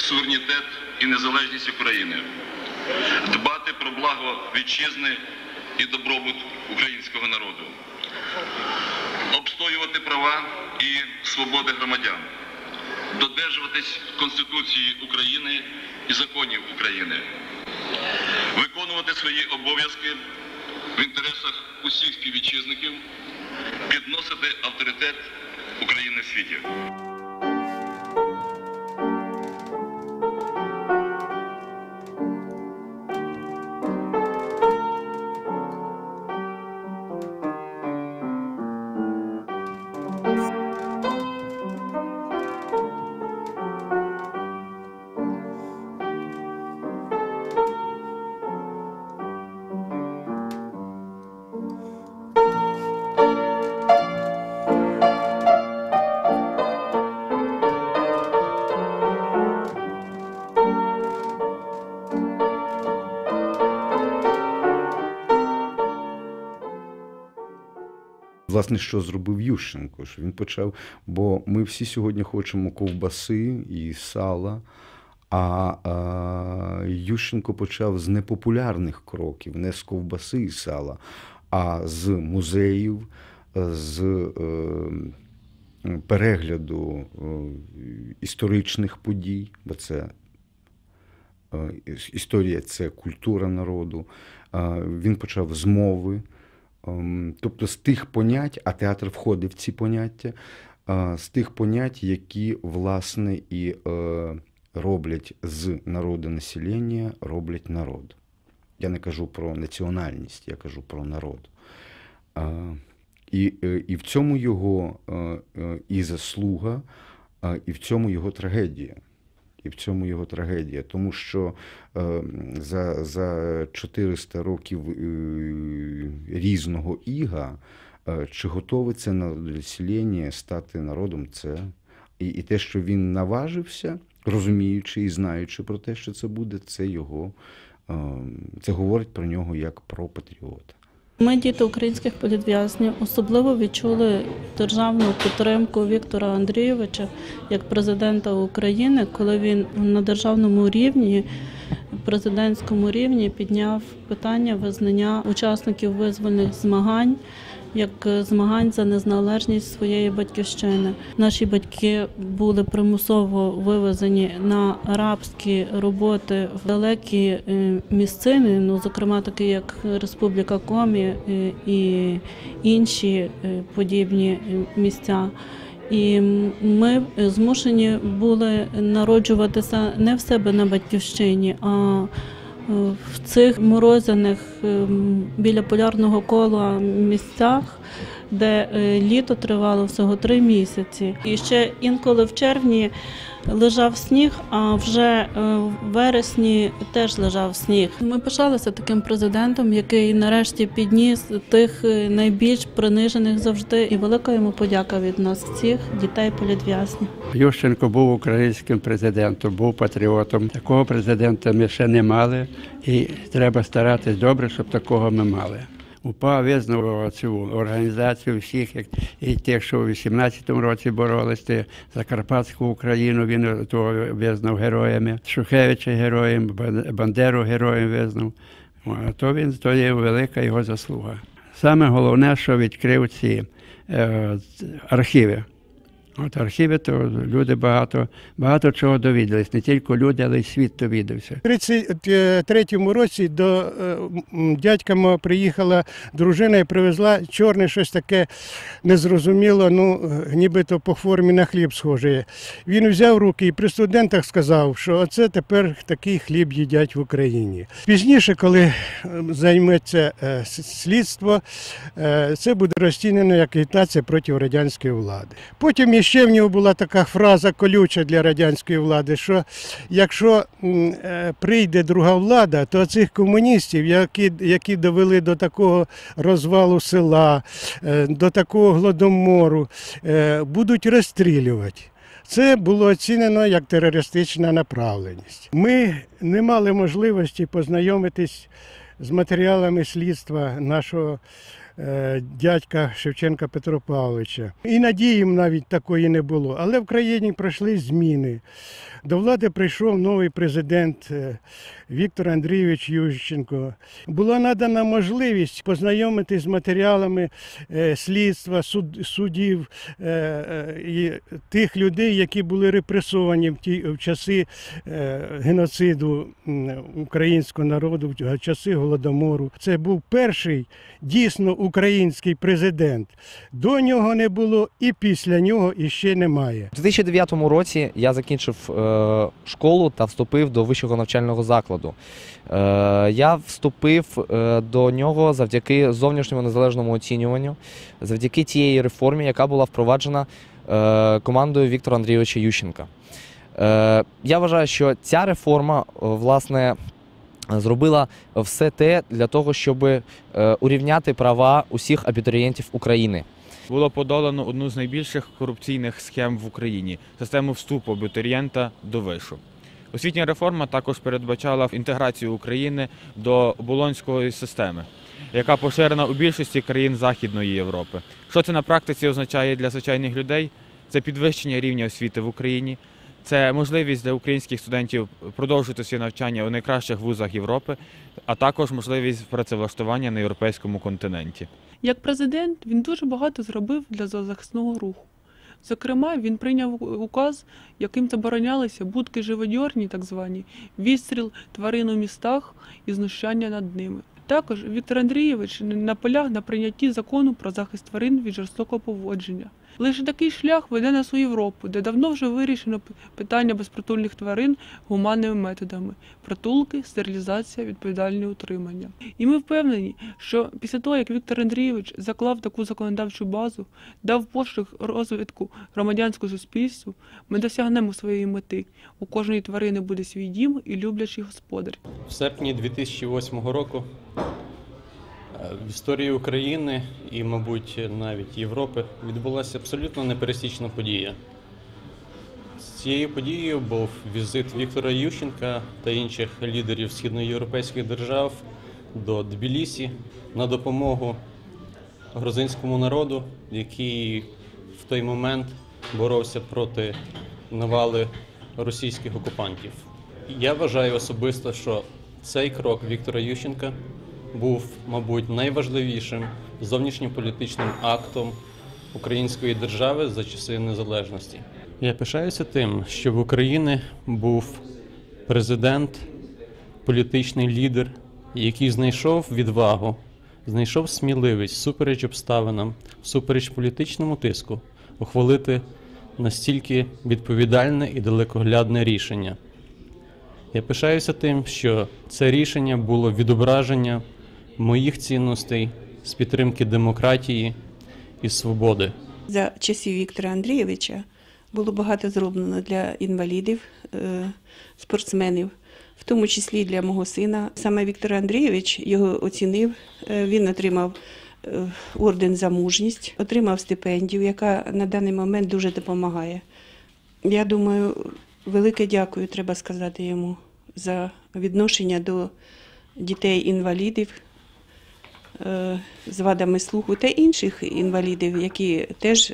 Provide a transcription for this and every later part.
суверенітет і незалежність України, дбати про благо вітчизни і добробут українського народу, обстоювати права і свободи громадян, додержуватись Конституції України і законів України, виконувати свої обов'язки в інтересах усіх співвітчизників, підносити авторитет України в світі. Власне, що зробив Ющенко? Що він почав, бо ми всі сьогодні хочемо ковбаси і сала. А, а Ющенко почав з непопулярних кроків, не з ковбаси і сала, а з музеїв, з е, перегляду е, історичних подій, бо це е, історія це культура народу. Е, Він почав з мови. Ем, Тобто з тих понять, а театр входить в ці поняття, е, з тих понять, які власне і е, роблять з народу населення, роблять народ. Я не кажу про національність, я кажу про народ. Е, І, і в цьому його і заслуга, і в цьому його трагедія. І в цьому його трагедія, тому що е, за, за 400 років е, різного іга, е, чи готове це населення стати народом, це і, і те, що він наважився, розуміючи і знаючи про те, що це буде, це його, це говорить про нього як про патріота. Ми, діти українських політв'язнів, особливо відчули державну підтримку Віктора Андрійовича як президента України, коли він на державному рівні, президентському рівні, підняв питання визнання учасників визвольних змагань як змагань за незалежність своєї батьківщини. Наші батьки були примусово вивезені на рабські роботи в далекі е, місцини, ну зокрема такі як Республіка Комі е, і інші е, подібні е, місця. І ми змушені були народжуватися не в себе на батьківщині, а в цих морозяних ем, біля полярного кола місцях, де е, літо тривало всього три місяці. І ще інколи в червні лежав сніг, а вже е, в вересні теж лежав сніг. Ми пишалися таким президентом, який нарешті підніс тих е, найбільш принижених завжди. І велика йому подяка від нас всіх, дітей політв'язнів. Ющенко був українським президентом, був патріотом. Такого президента ми ще не мали, і треба старатись добре, щоб такого ми мали. УПА визнав цю організацію всіх, як і тих, що у 18-му році боролися за Карпатську Україну. Він того визнав героями. Шухевича героєм, Бандеру героєм визнав. А То він то є велика його заслуга. Саме головне, що відкрив ці е, архіви. От архіви, то люди багато, багато чого довідались. Не тільки люди, але й світ довідався. У 33-му році до е, дядька мого приїхала дружина і привезла чорне щось таке незрозуміло, ну нібито по формі на хліб схоже. Він взяв руки і при студентах сказав, що оце тепер такий хліб їдять в Україні. Пізніше, коли е, займеться е, слідство, це буде розцінено як агітація проти радянської влади. Потім іще в нього була така фраза колюча для радянської влади, що якщо е, прийде друга влада, то цих комуністів, які, які довели до такого розвалу села, е, до такого голодомору, е, будуть розстрілювати. Це було оцінено як терористична направленість. Ми не мали можливості познайомитись з матеріалами слідства нашого дядька Шевченка Петра Павловича. І надії навіть такої не було. Але в країні пройшли зміни. До влади прийшов новий президент е, Віктор Андрійович Ющенко. Була надана можливість познайомитись з матеріалами е, слідства, суд, судів е, е, і тих людей, які були репресовані в ті в часи е, геноциду українського народу, в часи голодомору. Це був перший дійсно український президент. До нього не було і після нього іще немає. У 2009 році я закінчив е, школу та вступив до вищого навчального закладу. Е, я вступив е, до нього завдяки зовнішньому незалежному оцінюванню, завдяки тієї реформі, яка була впроваджена командою Віктора Андрійовича Ющенка. Я вважаю, що ця реформа, власне, зробила все те для того, щоб е, урівняти права усіх абітурієнтів України. Було подолано одну з найбільших корупційних схем в Україні систему вступу абітурієнта до вишу. Освітня реформа також передбачала інтеграцію України до болонської системи, яка поширена у більшості країн Західної Європи. Що це на практиці означає для звичайних людей? Це підвищення рівня освіти в Україні, це можливість для українських студентів продовжити своє навчання у найкращих вузах Європи, а також можливість працевлаштування на європейському континенті. Як президент він дуже багато зробив для зоозахисного руху. Зокрема, він прийняв указ, яким заборонялися будки живодьорні, так звані, відстріл тварин у містах і знущання над ними. Також Віктор Андрійович наполяг на прийнятті закону про захист тварин від жорстокого поводження. Лише такий шлях веде нас у Європу, де давно вже вирішено питання безпритульних тварин гуманними методами: притулки, стерилізація, відповідальне утримання. І ми впевнені, що після того, як Віктор Андрійович заклав таку законодавчу базу, дав поштовх розвитку громадянського суспільству, ми досягнемо своєї мети. У кожної тварини буде свій дім і люблячий господар. В серпні 2008 року в історії України і, мабуть, навіть Європи відбулася абсолютно непересічна подія. Цією подією був візит Віктора Ющенка та інших лідерів східноєвропейських держав до Тбілісі на допомогу грузинському народу, який в той момент боровся проти навали російських окупантів. Я вважаю особисто, що цей крок Віктора Ющенка був, мабуть, найважливішим зовнішньополітичним актом української держави за часи незалежності. Я пишаюся тим, що в Україні був президент, політичний лідер, який знайшов відвагу, знайшов сміливість супереч обставинам, супереч політичному тиску, ухвалити настільки відповідальне і далекоглядне рішення. Я пишаюся тим, що це рішення було відображення моїх цінностей з підтримки демократії і свободи. За часів Віктора Андрійовича було багато зроблено для інвалідів, е, спортсменів, в тому числі для мого сина. Саме Віктор Андрійович його оцінив. Е, Він отримав е, орден за мужність, отримав стипендію, яка на даний момент дуже допомагає. Я думаю, велике дякую треба сказати йому за відношення до дітей-інвалідів з вадами слуху та інших інвалідів, які теж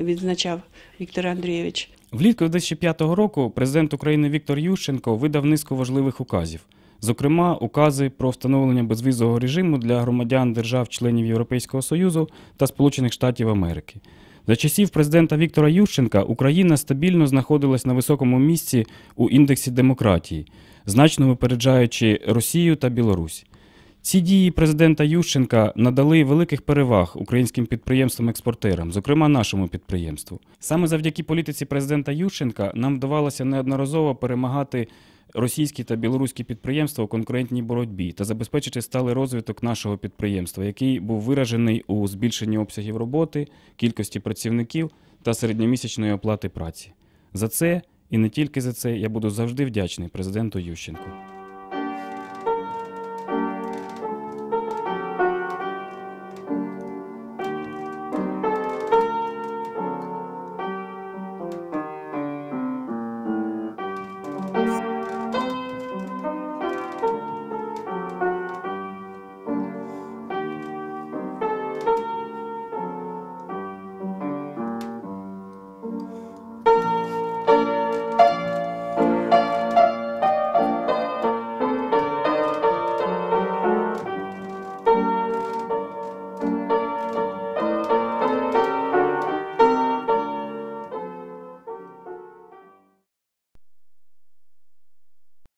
відзначав Віктор Андрійович. Влітку 2005 року президент України Віктор Ющенко видав низку важливих указів. Зокрема, укази про встановлення безвізового режиму для громадян держав-членів Європейського Союзу та Сполучених Штатів Америки. За часів президента Віктора Ющенка Україна стабільно знаходилась на високому місці у індексі демократії, значно випереджаючи Росію та Білорусь. Ці дії президента Ющенка надали великих переваг українським підприємствам-експортерам, зокрема нашому підприємству. Саме завдяки політиці президента Ющенка нам вдавалося неодноразово перемагати російські та білоруські підприємства у конкурентній боротьбі та забезпечити сталий розвиток нашого підприємства, який був виражений у збільшенні обсягів роботи, кількості працівників та середньомісячної оплати праці. За це і не тільки за це я буду завжди вдячний президенту Ющенку.